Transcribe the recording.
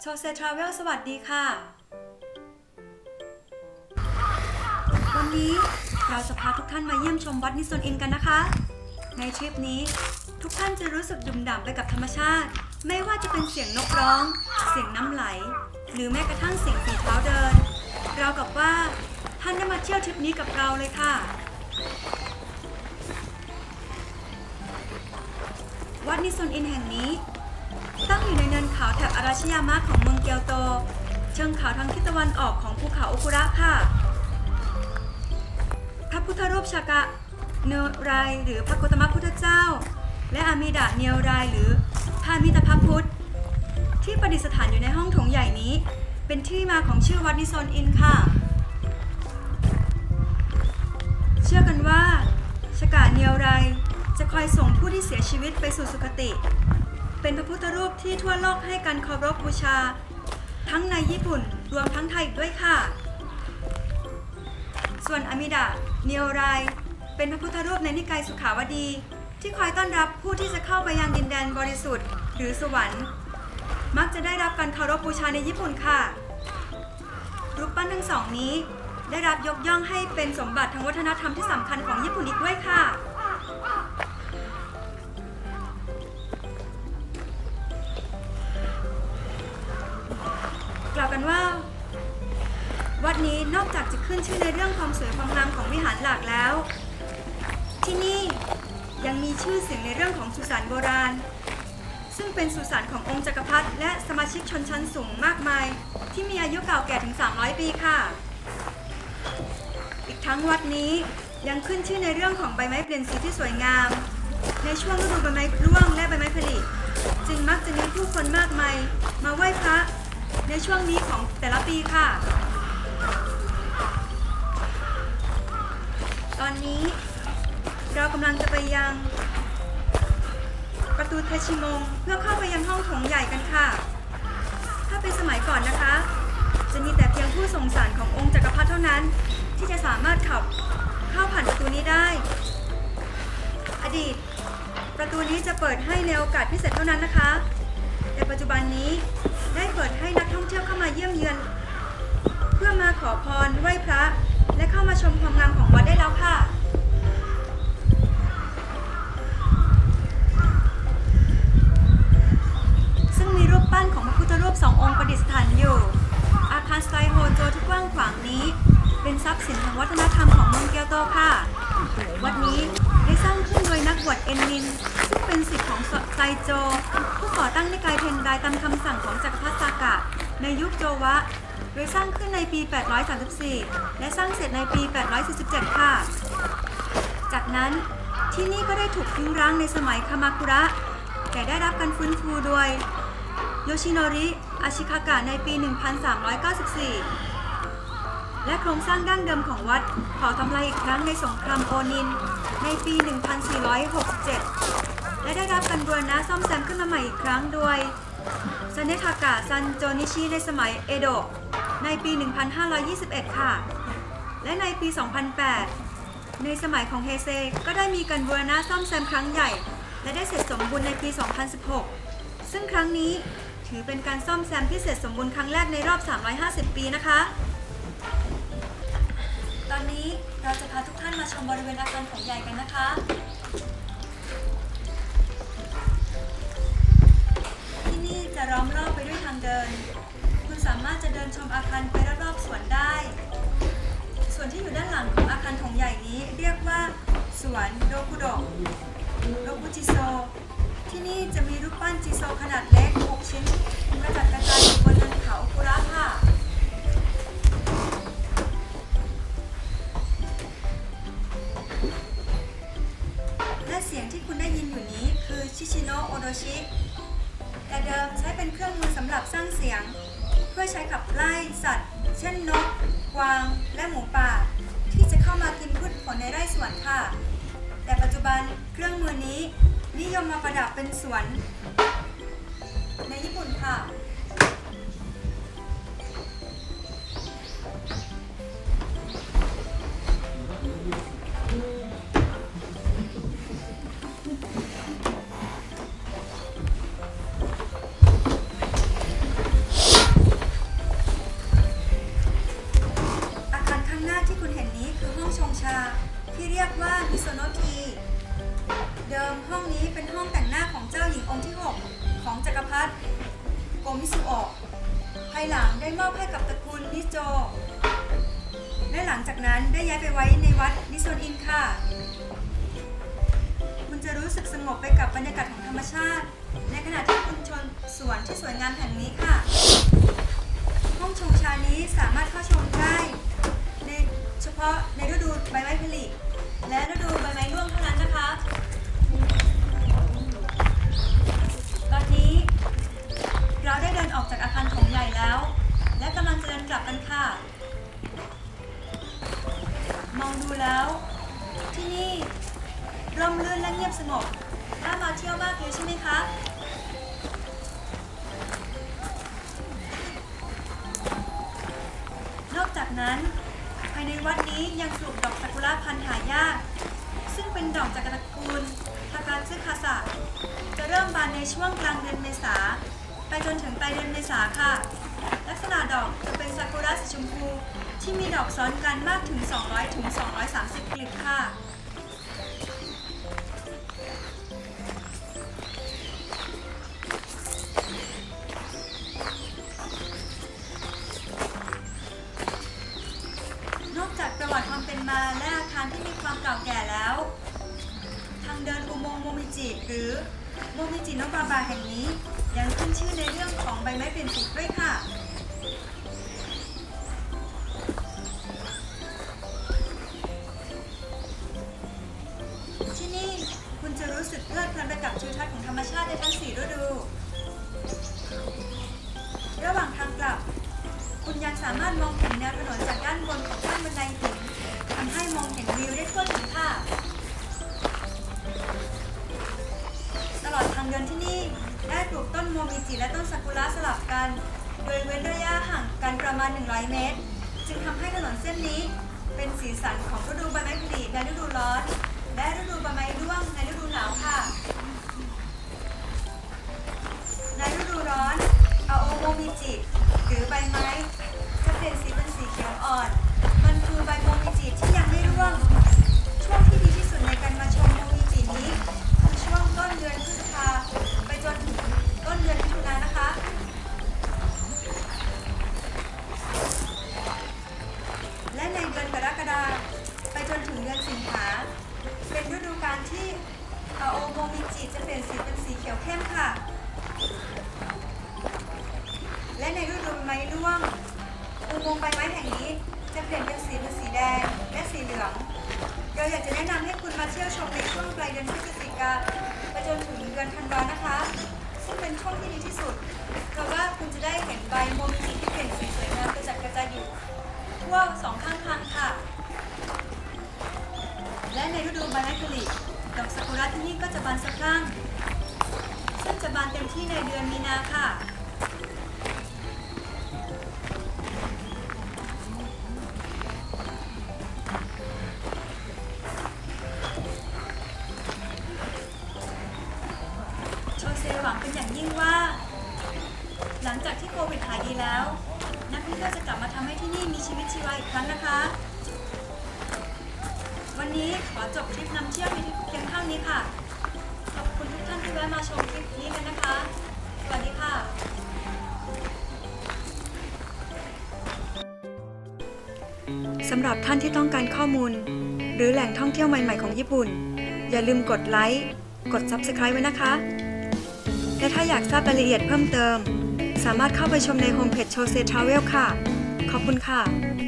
โชเซทราเวลสวัสดีค่ะ วันนี้เราจะพาทุกท่านมาเยี่ยมชมวัดนิสนอินกันนะคะ ในทริปนี้ทุกท่านจะรู้สึกดื่มด่ำไปกับธรรมชาติ ไม่ว่าจะเป็นเสียงนกร้อง เสียงน้ำไหล หรือแม้กระทั่งเสียงฝีเท้าเดิน เรากับว่าท่านได้มาเที่ยวทริปนี้กับเราเลยค่ะ วัดนิสนอินแห่งนี้ ตั้งอยู่ในเนินเขาแถบอาราชิยามะของเมืองเกียวโต เชิงเขาทางทิศตะวันออกของภูเขาโอคุระค่ะ พระพุทธรูปชากะเนรายหรือพระโกตมะพุทธเจ้า และอามิดะเนียวรายหรือพามิตพระพุทธ ที่ประดิษฐานอยู่ในห้องถงใหญ่นี้ เป็นที่มาของชื่อวัดนิโซนอินค่ะ เชื่อกันว่าชากะเนียวราย จะคอยส่งผู้ที่เสียชีวิตไปสู่สุคติ เป็นพระพุทธรูปที่ทั่วโลกให้การเคารพบูชา ทั้งในญี่ปุ่นรวมทั้งไทยอีกด้วยค่ะ ส่วนอมิดะเนียวรเป็นพระพุทธรูปในนิกายสุขาวดี ที่คอยต้อนรับผู้ที่จะเข้าไปยังดินแดนบริสุทธิ์ หรือสวรรค์ มักจะได้รับการเคารพบูชาในญี่ปุ่นค่ะ รูปปั้นทั้งสองนี้ได้รับยกย่องให้เป็นสมบัติทางวัฒนธรรมที่สำคัญของญี่ปุ่นอีกด้วยค่ะ กันว่า วัดนี้นอกจากจะขึ้นชื่อในเรื่องความสวยความงามของวิหารหลักแล้ว ที่นี่ยังมีชื่อเสียงในเรื่องของสุสานโบราณ ซึ่งเป็นสุสานขององค์จักรพรรดิและสมาชิกชนชั้นสูงมากมาย ที่มีอายุเก่าแก่ถึง 300 ปีค่ะ อีกทั้งวัดนี้ยังขึ้นชื่อในเรื่องของใบไม้เปลี่ยนสีที่สวยงาม ในช่วงฤดูใบไม้ร่วงและใบไม้ผลิจึงมักจะมีผู้คนมากมาย มาไหว้พระ ในช่วงนี้ของแต่ละปีค่ะ ตอนนี้เรากำลังจะไปยัง ประตูเทชิมง เพื่อเข้าไปยังห้องโถงใหญ่กันค่ะ ถ้าเป็นสมัยก่อนนะคะ จะมีแต่เพียงผู้ทรงสารขององค์จักรพรรดิเท่านั้น ที่จะสามารถขับเข้าผ่านประตูนี้ได้ อดีต ประตูนี้จะเปิดให้ในโอกาสพิเศษเท่านั้นนะคะ แต่ปัจจุบันนี้ได้เปิดให้นักท่องเที่ยวเข้ามาเยี่ยมเยือน เพื่อมาขอพรไหว้พระ และเข้ามาชมความงามของวัดได้แล้วค่ะ ซึ่งมีรูปปั้นของพระพุทธรูปสององค์ประดิษฐานอยู่ อาคารสไตล์โฮโจที่กว้างขวางนี้ เป็นทรัพย์สินทางวัฒนธรรมของเมืองเกียวโตค่ะ วัดนี้ได้สร้างขึ้นโดยนักบวชเอ็นนินซึ่งเป็นศิษย์ของไซโจ ผู้ก่อตั้งนิกายเทนไดตามคำสั่งของจักรพรรดิซากะ ในยุคโจวะ โดยสร้างขึ้นในปี 834 และสร้างเสร็จในปี 847 ค่ะ จากนั้นที่นี่ก็ได้ถูกทิ้งร้างในสมัยคามาคุระ แต่ได้รับการฟื้นฟูโดยโยชิโนริ อาชิคากะในปี 1394 และโครงสร้างดั้งเดิมของวัดเผาทำลายอีกครั้งในสงครามโอนินในปี 1467 และได้รับการบูรณะซ่อมแซมขึ้นมาใหม่อีกครั้งโดยซันเนทากะซันโจนิชิในสมัยเอโดะในปี 1521 ค่ะ และในปี 2008 ในสมัยของเฮเซก็ได้มีการบูรณะซ่อมแซมครั้งใหญ่ และได้เสร็จสมบูรณ์ในปี 2016 ซึ่งครั้งนี้ถือเป็นการซ่อมแซมที่เสร็จสมบูรณ์ครั้งแรกในรอบ 350 ปีนะคะ ตอนนี้เราจะพาทุกท่านมาชมบริเวณอาคารของใหญ่กันนะคะ จะล้อมรอบไปด้วยทางเดิน คุณสามารถจะเดินชมอาคารไปรอบๆสวนได้ ส่วนที่อยู่ด้านหลังของอาคารถงใหญ่นี้เรียกว่า สวนโดคุโดโดคุจิโซ ที่นี่จะมีรูปปั้นจิโซขนาดเล็ก 6 ชิ้นกระจัดกระจายอยู่บนเนินเขาคุระค่ะและเสียงที่คุณได้ยินอยู่นี้คือชิชิโนโอโดชิ เดิมใช้เป็นเครื่องมือสำหรับสร้างเสียง เพื่อใช้ขับไล่สัตว์ เช่นนก กวาง และหมูป่า ที่จะเข้ามากินพืชผลในไร่สวนค่ะ แต่ปัจจุบันเครื่องมือนี้นิยมมาประดับเป็นสวน ในญี่ปุ่นค่ะ องค์ที่ 6 ของจักรพรรดิโกมิสุโอะภายหลังได้มอบให้กับตระกูลนิโจ และหลังจากนั้นได้ย้ายไปไว้ในวัดนิโซนอินค่ะ คุณจะรู้สึกสงบไปกับบรรยากาศของธรรมชาติ ในขณะที่คุณชมสวนที่สวยงามแห่งนี้ค่ะ ห้องชงชานี้สามารถเข้าชมได้ในเฉพาะในฤดูใบไม้ผลิและฤดูใบไม้ร่วงเท่านั้นนะคะ นี้ เราได้เดินออกจากอาคารถงใหญ่แล้ว และกำลังจะเดินกลับกันค่ะ มองดูแล้ว ที่นี่ร่มรื่นและเงียบสงบน่ามาเที่ยวมากเลยใช่ไหมคะนอกจากนั้น ภายในวัดนี้ยังปลูกดอกซากุระพันธุ์หายาก ซึ่งเป็นดอกจากตระกูล ทาการซึคาสะจะเริ่มบานในช่วงกลางเดือนเมษา ไปจนถึงปลายเดือนเมษาค่ะ ลักษณะดอกจะเป็นซากุระสีชมพู ที่มีดอกซ้อนกันมากถึง 200ถึง230 กลีบค่ะ จิหรือโมมิจิโนบาบาแห่งนี้ ยังขึ้นชื่อในเรื่องของใบไม้เปลี่ยนสีด้วยค่ะ ที่นี่คุณจะรู้สึกเพลิดเพลินไปกับทิวทัศน์ของธรรมชาติในทั้งสี่ฤดู ระหว่างทางกลับ คุณยังสามารถมองเห็นแนวถนนจากด้านบนของขั้นบันไดหินทำให้มองเห็นวิวได้ทั่วถึงค่ะ ตลอดทางเดินที่นี่ได้ปลูกต้นโมมิจิและต้นซากุระสลับกัน โดยเว้นระยะห่างกันประมาณ 100 เมตร จึงทำให้ถนนเส้นนี้ เป็นสีสันของฤดูใบไม้ผลิในฤดูร้อน และฤดูใบไม้ร่วงในฤดูหนาวค่ะ ในฤดูร้อนอาโอโมมิจิหรือใบไม้จะเปลี่ยนสีเป็นสีเขียวอ่อน มันคือใบโมมิจิที่าไปจนถึงเดือนธันวานะคะ ซึ่งเป็นช่วงที่ดีที่สุด เพราะว่าคุณจะได้เห็นใบโมมิจิที่เปลี่ยนสีสวยงามกระจัดกระจายอยู่ทั่วสองข้างทางค่ะ และในฤดูใบไม้ผลิดอกซากุระที่นี่ก็จะบานสะพรั่งซึ่งจะบานเต็มที่ในเดือนมีนาค่ะ งจากที่โควิดหายดีแล้ว นักท่องเที่ยวจะกลับมาทำให้ที่นี่มีชีวิตชีวาอีกครั้งนะคะ วันนี้ขอจบทริปนำเที่ยวเพียงเท่านี้ค่ะ ขอบคุณทุกท่านที่แวะมาชมคลิปนี้กันนะคะ สวัสดีค่ะสำหรับท่านที่ต้องการข้อมูล หรือแหล่งท่องเที่ยวใหม่ ๆ ของญี่ปุ่น อย่าลืมกดไลค์ กด Subscribe ไว้นะคะ และถ้าอยากทราบรายละเอียดเพิ่มเติม สามารถเข้าไปชมในโฮมเพจโชเซทราเวลค่ะ ขอบคุณค่ะ